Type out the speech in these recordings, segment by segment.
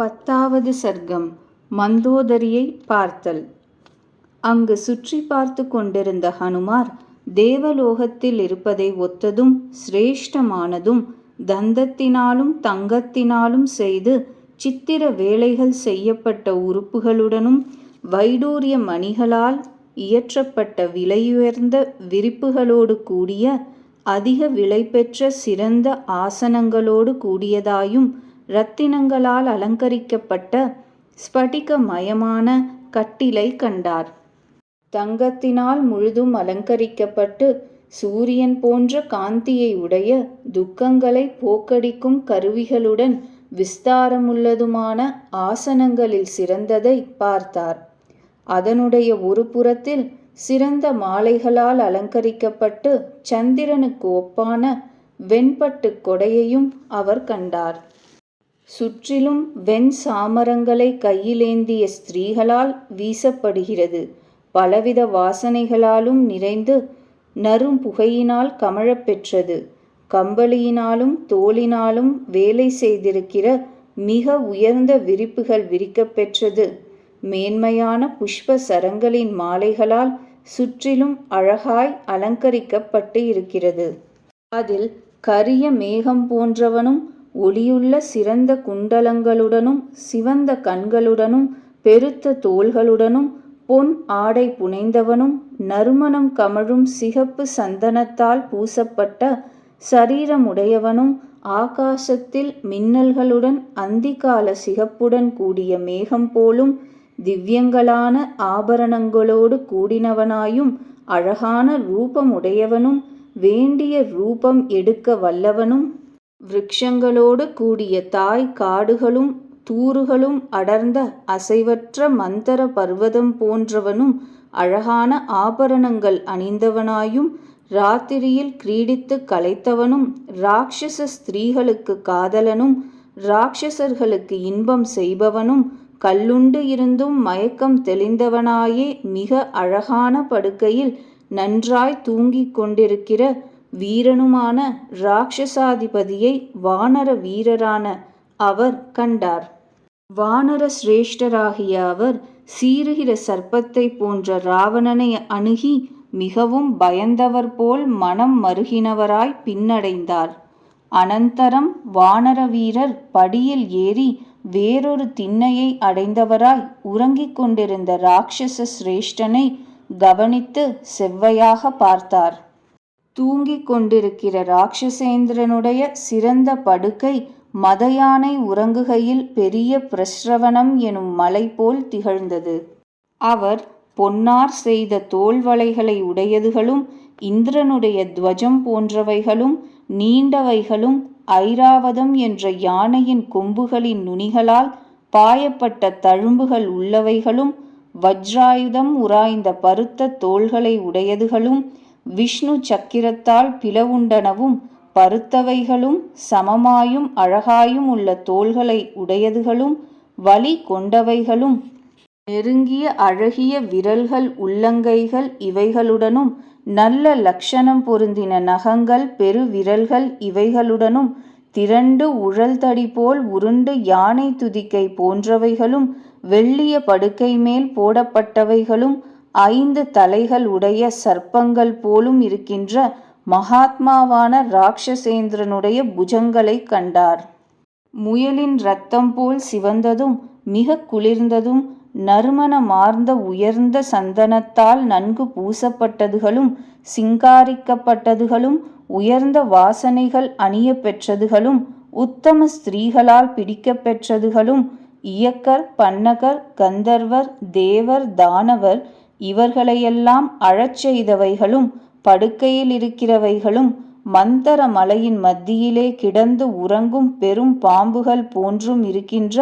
பத்தாவது சர்க்கம் மந்தோதரியை பார்த்தல். அங்கு சுற்றி பார்த்து கொண்டிருந்த ஹனுமார் தேவலோகத்தில் இருப்பதை ஒத்ததும் சிரேஷ்டமானதும் தந்தத்தினாலும் தங்கத்தினாலும் செய்து சித்திர வேலைகள் செய்யப்பட்ட உறுப்புகளுடனும் வைடூரிய மணிகளால் இயற்றப்பட்ட விலையுயர்ந்த விரிப்புகளோடு கூடிய அதிக விலை பெற்ற சிறந்த ஆசனங்களோடு கூடியதாயும் இரத்தினங்களால் அலங்கரிக்கப்பட்ட ஸ்படிகமயமான கட்டிலை கண்டார். தங்கத்தினால் முழுதும் அலங்கரிக்கப்பட்டு சூரியன் போன்ற காந்தியை உடைய துக்கங்களை போக்கடிக்கும் கருவிகளுடன் விஸ்தாரமுள்ளதுமான ஆசனங்களில் சிறந்ததை பார்த்தார். அதனுடைய ஒரு புறத்தில் சிறந்த மாலைகளால் அலங்கரிக்கப்பட்டு சந்திரனுக்கு ஒப்பான வெண்பட்டு கொடையையும் அவர் கண்டார். சுற்றிலும் வெண் சாமரங்களை கையிலேந்திய ஸ்திரீகளால் வீசப்படுகிறது. பலவித வாசனைகளாலும் நிறைந்து நறும் புகையினால் கமழப்பெற்றது கம்பளியினாலும் தோளினாலும் வேலை செய்திருக்கிற மிக உயர்ந்த விரிப்புகள் விரிக்கப்பெற்றது மேன்மையான புஷ்ப சரங்களின் மாலைகளால் சுற்றிலும் அழகாய் அலங்கரிக்கப்பட்டு இருக்கிறது. அதில் கரிய மேகம் போன்றவனும் ஒளியுள்ள சிறந்த குண்டலங்களுடனும் சிவந்த கண்களுடனும் பெருத்த தோள்களுடனும் பொன் ஆடை புனைந்தவனும் நறுமணம் கமழும் சிகப்பு சந்தனத்தால் பூசப்பட்ட சரீரமுடையவனும் ஆகாசத்தில் மின்னல்களுடன் அந்திகால சிகப்புடன் கூடிய மேகம் போலும் திவ்யங்களான ஆபரணங்களோடு கூடினவனாயும் அழகான ரூபமுடையவனும் வேண்டிய ரூபம் எடுக்க வல்லவனும் விருட்சங்களோடு கூடிய தாய் காடுகளும் தூறுகளும் அடர்ந்த அசைவற்ற மந்தர பர்வதம் போன்றவனும் அழகான ஆபரணங்கள் அணிந்தவனாயும் ராத்திரியில் கிரீடித்து கலைத்தவனும் ராட்சச ஸ்திரீகளுக்கு காதலனும் ராட்சசர்களுக்கு இன்பம் செய்பவனும் கல்லுண்டு இருந்தும் மயக்கம் தெளிந்தவனாயே மிக அழகான படுக்கையில் நன்றாய் தூங்கிக் கொண்டிருக்கிற வீரனுமான ராட்சசாதிபதியை வானர வீரரான அவர் கண்டார். வானர சிரேஷ்டராகிய அவர் சீறுகிற சர்ப்பத்தை போன்ற ராவணனை அணுகி மிகவும் பயந்தவர் போல் மனம் மருகினவராய் பின்னடைந்தார். அனந்தரம் வானர வீரர் படியில் ஏறி வேறொரு திண்ணையை அடைந்தவராய் உறங்கிக் கொண்டிருந்த ராட்சச சிரேஷ்டனை கவனித்து செவ்வையாக பார்த்தார். தூங்கிக் கொண்டிருக்கிற ராட்சசேந்திரனுடைய சிறந்த படுக்கை மதயானை உறங்குகையில் பெரிய பிரஸ்ரவணம் எனும் மலை போல் திகழ்ந்தது. அவர் பொன்னார் செய்த தோல்வளைகளை உடையதுகளும் இந்திரனுடைய துவஜம் போன்றவைகளும் நீண்டவைகளும் ஐராவதம் என்ற யானையின் கொம்புகளின் நுனிகளால் பாயப்பட்ட தழும்புகள் உள்ளவைகளும் வஜ்ராயுதம் உராய்ந்த பருத்த தோள்களை உடையதுகளும் விஷ்ணு சக்கிரத்தால் பிளவுண்டனவும் பருத்தவைகளும் சமமாயும் அழகாயும் உள்ள தோள்களை உடையதுகளும் வலி கொண்டவைகளும் நெருங்கிய அழகிய விரல்கள் உள்ளங்கைகள் இவைகளுடனும் நல்ல லக்ஷணம் பொருந்தின நகங்கள் பெருவிரல்கள் இவைகளுடனும் திரண்டு உழல்தடி போல் உருண்டு யானை துதிக்கை போன்றவைகளும் வெள்ளிய படுக்கை மேல் போடப்பட்டவைகளும் ஐந்து தலைகள் உடைய சர்ப்பங்கள் போலும் இருக்கின்ற மகாத்மாவான ராட்சசேந்திரனுடைய புஜங்களை கண்டார். முயலின் இரத்தம் போல் சிவந்ததும் மிக குளிர்ந்ததும் நறுமணமார்ந்த உயர்ந்த சந்தனத்தால் நன்கு பூசப்பட்டதுகளும் சிங்காரிக்கப்பட்டதுகளும் உயர்ந்த வாசனைகள் அணிய பெற்றதுகளும் உத்தம ஸ்திரீகளால் பிடிக்கப் பெற்றதுகளும் இயக்கர் பன்னகர் கந்தர்வர் தேவர் தானவர் இவர்களையெல்லாம் அழச் செய்தவைகளும் படுக்கையில் இருக்கிறவைகளும் மந்தர மலையின் மத்தியிலே கிடந்து உறங்கும் பெரும் பாம்புகள் போன்றும் இருக்கின்ற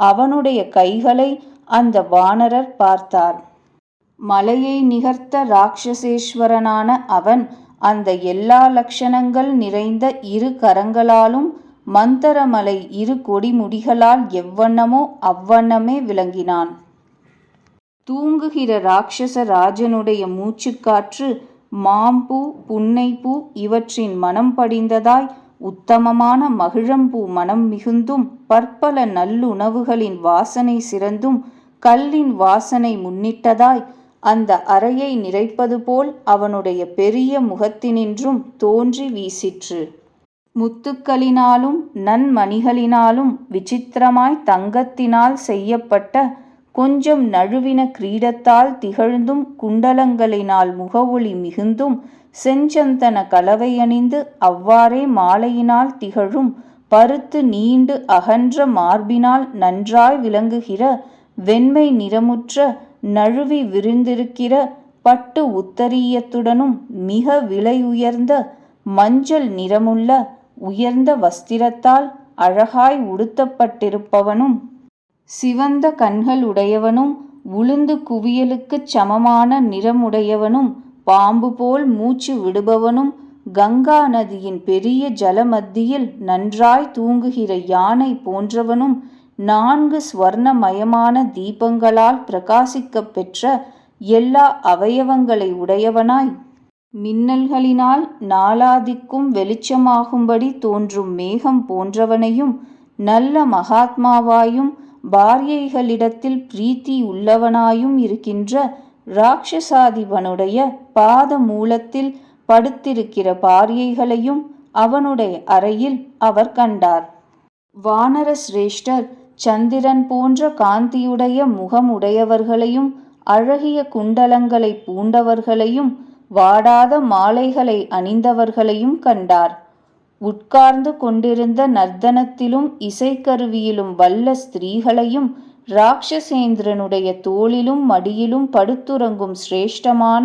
அவனுடைய கைகளை அந்த வானரர் பார்த்தார். மலையை நிகர்த்த ராட்சசேஸ்வரனான அவன் அந்த எல்லா லட்சணங்கள் நிறைந்த இரு கரங்களாலும் மந்தரமலை இரு கொடிமுடிகளால் எவ்வண்ணமோ அவ்வண்ணமே விளங்கினான். தூங்குகிற ராட்சச ராஜனுடைய மூச்சுக்காற்று மாம்பூ புன்னைப்பூ இவற்றின் மனம் படிந்ததாய் உத்தமமான மகிழம்பூ மனம் மிகுந்தும் பற்பல நல்லுணவுகளின் வாசனை சிறந்தும் கல்லின் வாசனை முன்னிட்டதாய் அந்த அறையை நிறைப்பது போல் அவனுடைய பெரிய முகத்தினின்றும் தோன்றி வீசிற்று. முத்துக்களினாலும் நன்மணிகளினாலும் விசித்திரமாய் தங்கத்தினால் செய்யப்பட்ட கொஞ்சம் நழுவின கிரீடத்தால் திகழ்ந்தும் குண்டலங்களினால் முகவொளி மிகுந்தும் செஞ்சந்தன கலவையணிந்து அவ்வாறே மாலையினால் திகழும் பருத்து நீண்டு அகன்ற மார்பினால் நன்றாய் விளங்குகிற வெண்மை நிறமுற்ற நழுவி விரிந்திருக்கிற பட்டு உத்தரியத்துடனும் மிக விலையுயர்ந்த மஞ்சள் நிறமுள்ள உயர்ந்த வஸ்திரத்தால் அழகாய் உடுத்தப்பட்டிருப்பவனும் சிவந்த கண்கள் உடையவனும் உளுந்து குவியலுக்குச் சமமான நிறமுடையவனும் பாம்பு போல் மூச்சு விடுபவனும் கங்கா நதியின் பெரிய ஜலமத்தியில் நன்றாய் தூங்குகிற யானை போன்றவனும் நான்கு ஸ்வர்ணமயமான தீபங்களால் பிரகாசிக்கப் பெற்ற எல்லா அவயவங்களை உடையவனாய். மின்னல்களினால் நாலாதிக்கும் வெளிச்சமாகும்படி தோன்றும் மேகம் போன்றவனையும் நல்ல மகாத்மாவாயும் பாரியைகளிடத்தில் பிரீத்தி உள்ளவனாயும் இருக்கின்ற இராட்சசாதிபனுடைய பாத மூலத்தில் படுத்திருக்கிற பாரியைகளையும் அவனுடைய அறையில் அவர் கண்டார். வானர சிரேஷ்டர் சந்திரன் போன்ற காந்தியுடைய முகமுடையவர்களையும் அழகிய குண்டலங்களை பூண்டவர்களையும் வாடாத மாலைகளை அணிந்தவர்களையும் கண்டார். உட்கார்ந்து கொண்டிருந்த நர்த்தனத்திலும் இசைக்கருவியிலும் வல்ல ஸ்திரீகளையும் ராட்சசேந்திரனுடைய தோளிலும் மடியிலும் படுத்துறங்கும் சிரேஷ்டமான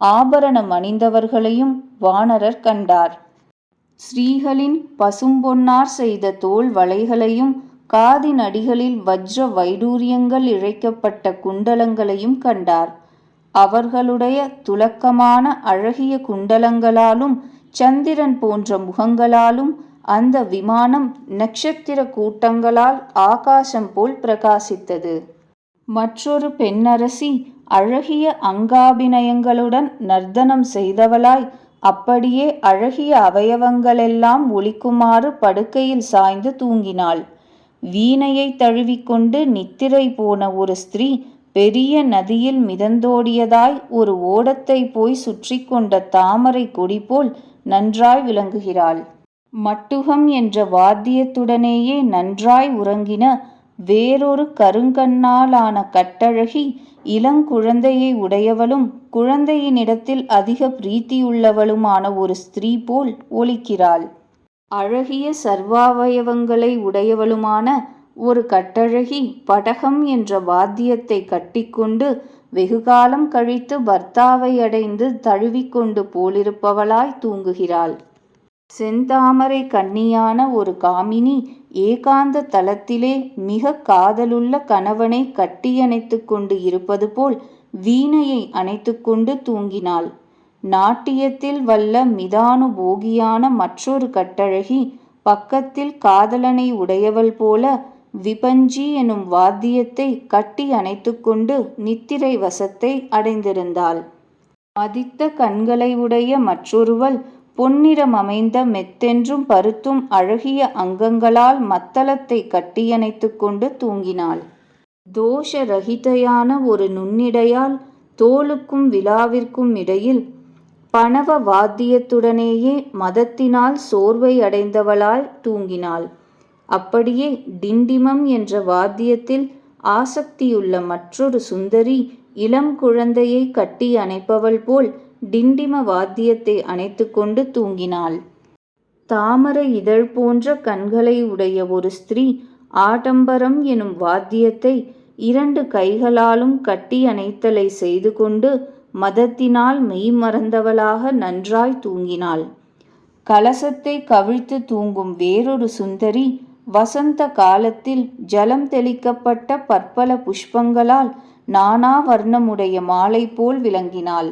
ஆபரணம் அணிந்தவர்களையும் வானரர் கண்டார். ஸ்ரீகளின் பசும்பொன்னார் செய்த தோல் வளைகளையும் காதின் அடிகளில் வஜ்ர வைடூரியங்கள் இழைக்கப்பட்ட குண்டலங்களையும் கண்டார். அவர்களுடைய துலக்கமான அழகிய குண்டலங்களாலும் சந்திரன் போன்ற முகங்களாலும் அந்த விமானம் நட்சத்திர கூட்டங்களால் ஆகாசம் போல் பிரகாசித்தது. மற்றொரு பெண்ணரசி அழகிய அங்காபிநயங்களுடன் நர்த்தனம் செய்தவளாய் அப்படியே அழகிய அவயவங்களெல்லாம் ஒளிக்குமாறு படுக்கையில் சாய்ந்து தூங்கினாள். வீணையை தழுவிக்கொண்டு நித்திரை போன ஒரு ஸ்திரீ பெரிய நதியில் மிதந்தோடியதாய் ஒரு ஓடத்தை போய் சுற்றி கொண்ட தாமரை கொடி போல் நன்றாய் விளங்குகிறாள். மட்டுகம் என்ற வாத்தியத்துடனேயே நன்றாய் உறங்கின வேறொரு கருங்கண்ணாலான கட்டழகி இளங்குழந்தையை உடையவளும் குழந்தையினிடத்தில் அதிக பிரீத்தியுள்ளவளுமான ஒரு ஸ்திரீ போல் ஒலிக்கிறாள். அழகிய சர்வாவயவங்களை உடையவளுமான ஒரு கட்டழகி படகம் என்ற வாத்தியத்தை கட்டிக்கொண்டு வெகுகாலம் கழித்து பர்த்தாவை அடைந்து தழுவிக்கொண்டு போலிருப்பவளாய் தூங்குகிறாள். செந்தாமரை கன்னியான ஒரு காமினி ஏகாந்த தலத்திலே மிக காதலுள்ள கணவனை கட்டியணைத்து கொண்டு இருப்பது போல் வீணையை அணைத்து கொண்டு தூங்கினாள். நாட்டியத்தில் வல்ல மிதானுபோகியான மற்றொரு கட்டழகி பக்கத்தில் காதலனை உடையவள் போல விபஞ்சி எனும் வாத்தியத்தை கட்டி அணைத்து கொண்டு நித்திரை வசத்தை அடைந்திருந்தாள். மதித்த கண்களை உடைய மற்றொருவள் பொன்னிறம் அமைந்த மெத்தென்றும் பருத்தும் அழகிய அங்கங்களால் மத்தளத்தை கட்டியணைத்து கொண்டு தூங்கினாள். தோஷ ரகிதையான ஒரு நுண்ணிடையால் தோளுக்கும் விழாவிற்கும் இடையில் பணவ வாத்தியத்துடனேயே மதத்தினால் சோர்வை அடைந்தவளாய் தூங்கினாள். அப்படியே டிண்டிமம் என்ற வாத்தியத்தில் ஆசக்தியுள்ள மற்றொரு சுந்தரி இளம் குழந்தையை கட்டி அணைப்பவள் போல் டிண்டிம வாத்தியத்தை அணைத்து கொண்டு தூங்கினாள். தாமரை இதழ் போன்ற கண்களை உடைய ஒரு ஸ்திரீ ஆடம்பரம் எனும் வாத்தியத்தை இரண்டு கைகளாலும் கட்டி அணைத்தலை செய்து கொண்டு மதத்தினால் மெய்மறந்தவளாக நன்றாய் தூங்கினாள். கலசத்தை கவிழ்த்து தூங்கும் வேறொரு சுந்தரி வசந்த காலத்தில் ஜலம் தெளிக்கப்பட்ட பற்பல புஷ்பங்களால் நானா வர்ணமுடைய மாலை போல் விளங்கினாள்.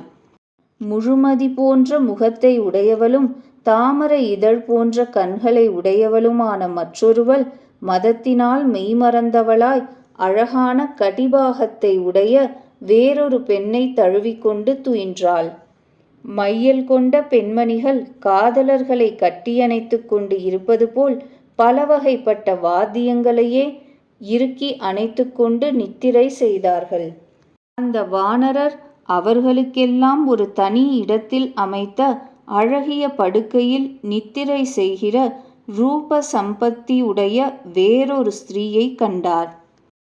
முழுமதி போன்ற முகத்தை உடையவளும் தாமரை இதழ் போன்ற கண்களை உடையவளுமான மற்றொருவள் மதத்தினால் மெய்மறந்தவளாய் அழகான கடிபாகத்தை உடைய வேறொரு பெண்ணை தழுவிக்கொண்டு துயின்றாள். மையல் கொண்ட பெண்மணிகள் காதலர்களை கட்டியணைத்துக் கொண்டு இருப்பது போல் பலவகைப்பட்ட வாத்தியங்களையே இறுக்கி அணைத்து கொண்டு நித்திரை செய்தார்கள். அந்த வானரர் அவர்களுக்கெல்லாம் ஒரு தனி இடத்தில் அமைத்த அழகிய படுக்கையில் நித்திரை செய்கிற ரூப சம்பத்தியுடைய வேறொரு ஸ்திரீயை கண்டார்.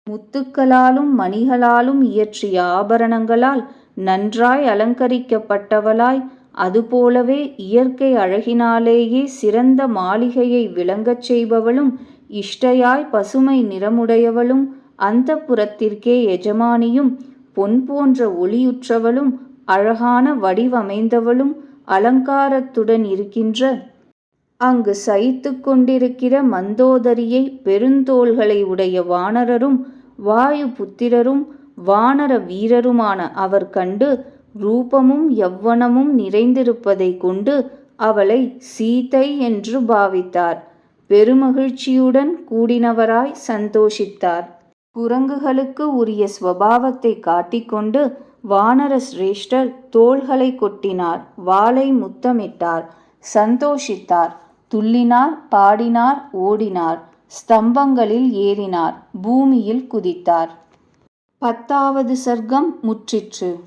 முத்துக்களாலும் மணிகளாலும் இயற்றிய ஆபரணங்களால் நன்றாய் அலங்கரிக்கப்பட்டவளாய் அதுபோலவே இயற்கை அழகினாலேயே சிறந்த மாளிகையை விளங்கச் செய்பவளும் இஷ்டையாய் பசுமை நிறமுடையவளும் அந்தப்புரத்திற்கே எஜமானியும் பொன் போன்ற ஒளியுற்றவளும் அழகான வடிவமைந்தவளும் அலங்காரத்துடன் இருக்கின்ற அங்கு சயித்து கொண்டிருக்கிற மந்தோதரியை பெருந்தோள்களை உடைய வானரரும் வாயு புத்திரரும் வானர வீரருமான அவர் கண்டு ரூபமும் யவ்வனமும் நிறைந்திருப்பதைக் கொண்டு அவளை சீதை என்று பாவித்தார். பெருமகிழ்ச்சியுடன் கூடினவராய் சந்தோஷித்தார். குரங்குகளுக்கு உரிய ஸ்வபாவத்தைக் காட்டிக்கொண்டு வானர சிரேஷ்டர் தோள்களைக் கொட்டினார் வாளை முத்தமிட்டார் சந்தோஷித்தார் துள்ளினார் பாடினார் ஓடினார் ஸ்தம்பங்களில் ஏறினார் பூமியில் குதித்தார். பத்தாவது சர்க்கம் முற்றிற்று.